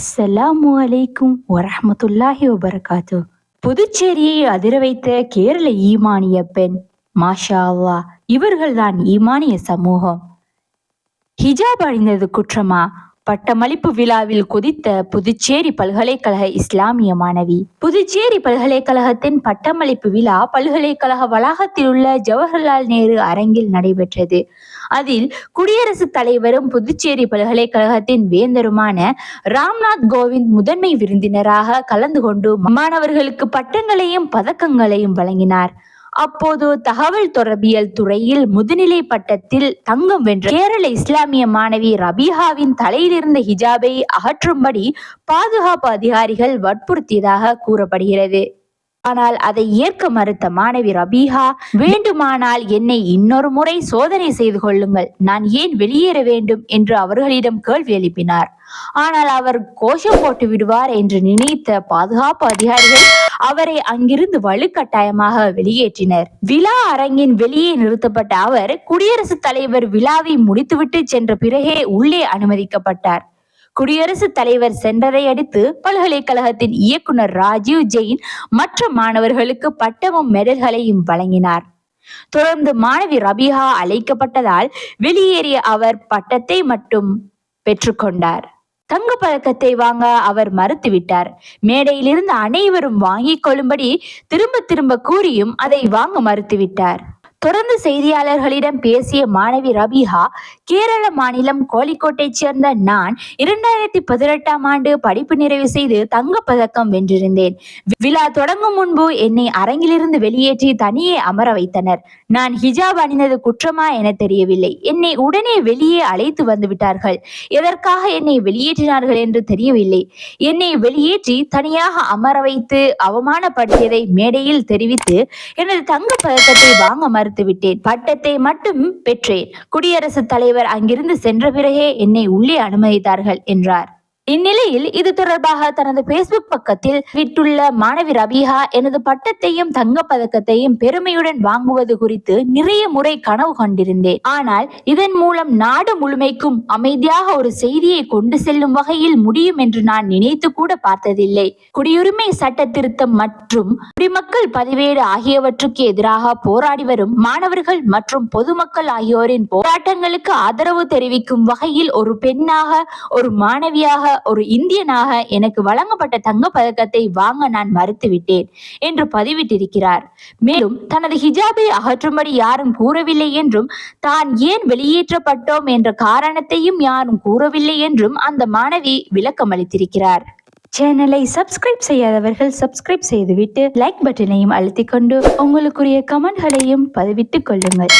அஸ்ஸலாமு அலைக்கும் வரஹமத்துல்லாஹி வபரகாத்து. புதுச்சேரியை அதிர வைத்த கேரள ஈமானிய பெண் மாஷா அல்லா இவர்கள்தான் ஈமானிய சமூகம். ஹிஜாப் அணிந்தது குற்றமா? பட்டமளிப்பு விழாவில் குதித்த புதுச்சேரி பல்கலைக்கழக இஸ்லாமிய மாணவி. புதுச்சேரி பல்கலைக்கழகத்தின் பட்டமளிப்பு விழா பல்கலைக்கழக வளாகத்தில் உள்ள ஜவஹர்லால் நேரு அரங்கில் நடைபெற்றது. அதில் குடியரசுத் தலைவரும் புதுச்சேரி பல்கலைக்கழகத்தின் வேந்தருமான ராம்நாத் கோவிந்த் முதன்மை விருந்தினராக கலந்து கொண்டு மாணவர்களுக்கு பட்டங்களையும் பதக்கங்களையும் வழங்கினார். அப்போது தகவல் தொடர்பியல் துறையில் முதுநிலை பட்டத்தில் தங்கம் வென்ற கேரள இஸ்லாமிய மாணவி ரபீஹாவின் தலையிலிருந்த ஹிஜாபை அகற்றும்படி பாதுகாப்பு அதிகாரிகள் வற்புறுத்தியதாக கூறப்படுகிறது. ஆனால் அதை ஏற்க மறுத்த மாணவி ரபீஹா வேண்டுமானால் என்னை இன்னொரு முறை சோதனை செய்து கொள்ளுங்கள். நான் ஏன் வெளியேற வேண்டும்? என்று அவர்களிடம் கேள்வி எழுப்பினார். ஆனால் அவர் கோஷம் போட்டு விடுவார் என்று நினைத்த பாதுகாப்பு அதிகாரிகள் அவரை அங்கிருந்து வலுக்கட்டாயமாக வெளியேற்றினர். விழா அரங்கின் வெளியே நிறுத்தப்பட்ட அவர் குடியரசுத் தலைவர் விழாவை முடித்துவிட்டு சென்ற பிறகே உள்ளே அனுமதிக்கப்பட்டார். குடியரசுத் தலைவர் சென்றதை அடுத்து பல்கலைக்கழகத்தின் இயக்குனர் ராஜீவ் ஜெயின் மற்ற மாணவர்களுக்கு பட்டமும் மெடல்களையும் வழங்கினார். தொடர்ந்து மாணவி ரபிஹா அழைக்கப்பட்டதால் வெளியேறிய அவர் பட்டத்தை மட்டும் பெற்றுக்கொண்டார். தங்க பழக்கத்தை வாங்க அவர் மறுத்துவிட்டார். மேடையிலிருந்து அனைவரும் வாங்கிக் கொள்ளும்படி திரும்ப திரும்ப கூறியும் அதை வாங்க மறுத்துவிட்டார். தொடர்ந்து செய்தியாளர்களிடம் பேசிய மாணவி ரபிஹா கேரள மாநிலம் கோழிக்கோட்டை சேர்ந்த நான் இரண்டாயிரத்தி பதினெட்டாம் ஆண்டு படிப்பு நிறைவு செய்து தங்கப்பதக்கம் வென்றிருந்தேன். விழா தொடங்கும் முன்பு என்னை அரங்கிலிருந்து வெளியேற்றி தனியே அமர வைத்தனர். நான் ஹிஜாப் அணிந்தது குற்றமா என தெரியவில்லை. என்னை உடனே வெளியே அழைத்து வந்து விட்டார்கள் எதற்காக என்னை வெளியேற்றினார்கள் என்று தெரியவில்லை. என்னை வெளியேற்றி தனியாக அமர வைத்து அவமானப்படுத்தியதை மேடையில் தெரிவித்து எனது தங்கப்பதக்கத்தை வாங்க மறு மறுத்துவிட்டேன். பட்டத்தை மட்டும் பெற்றேன். குடியரசுத் தலைவர் அங்கிருந்து சென்ற பிறகே என்னை உள்ளே அனுமதித்தார்கள் என்றார். இந்நிலையில் இது தொடர்பாக தனது பேஸ்புக் பக்கத்தில் விட்டுள்ள மாணவி ரபீஹா எனது பட்டத்தையும் தங்க பதக்கத்தையும் பெருமையுடன் வாங்குவது குறித்து நிறைய முறை கனவு கொண்டிருந்தேன். ஆனால் இதன் மூலம் நாடு முழுமைக்கும் அமைதியாக ஒரு செய்தியை கொண்டு செல்லும் வகையில் முடியும் என்று நான் நினைத்து கூட பார்த்ததில்லை. குடியுரிமை சட்ட திருத்தம் மற்றும் குடிமக்கள் பதிவேடு ஆகியவற்றுக்கு எதிராக போராடி வரும் மாணவர்கள் மற்றும் பொதுமக்கள் ஆகியோரின் போராட்டங்களுக்கு ஆதரவு தெரிவிக்கும் வகையில் ஒரு பெண்ணாக ஒரு மாணவியாக ஒரு இந்தியனாக எனக்கு வழங்கப்பட்ட தங்க பதக்கத்தை வாங்க நான் மறுத்துவிட்டேன் என்று பதிவிட்டிருக்கிறார். மேலும் தனது ஹிஜாபை அகற்றும்படி யாரும் கூறவில்லை என்றும் தான் ஏன் வெளியேற்றப்பட்டோம் என்ற காரணத்தையும் யாரும் கூறவில்லை என்றும் அந்த மாணவி விளக்கமளித்திருக்கிறார். சேனலை சப்ஸ்கிரைப் செய்யாதவர்கள் சப்ஸ்கிரைப் செய்துவிட்டு லைக் பட்டனையும் அழுத்திக் கொண்டு உங்களுக்குரிய கமெண்ட்களையும் பதிவிட்டுக் கொள்ளுங்கள்.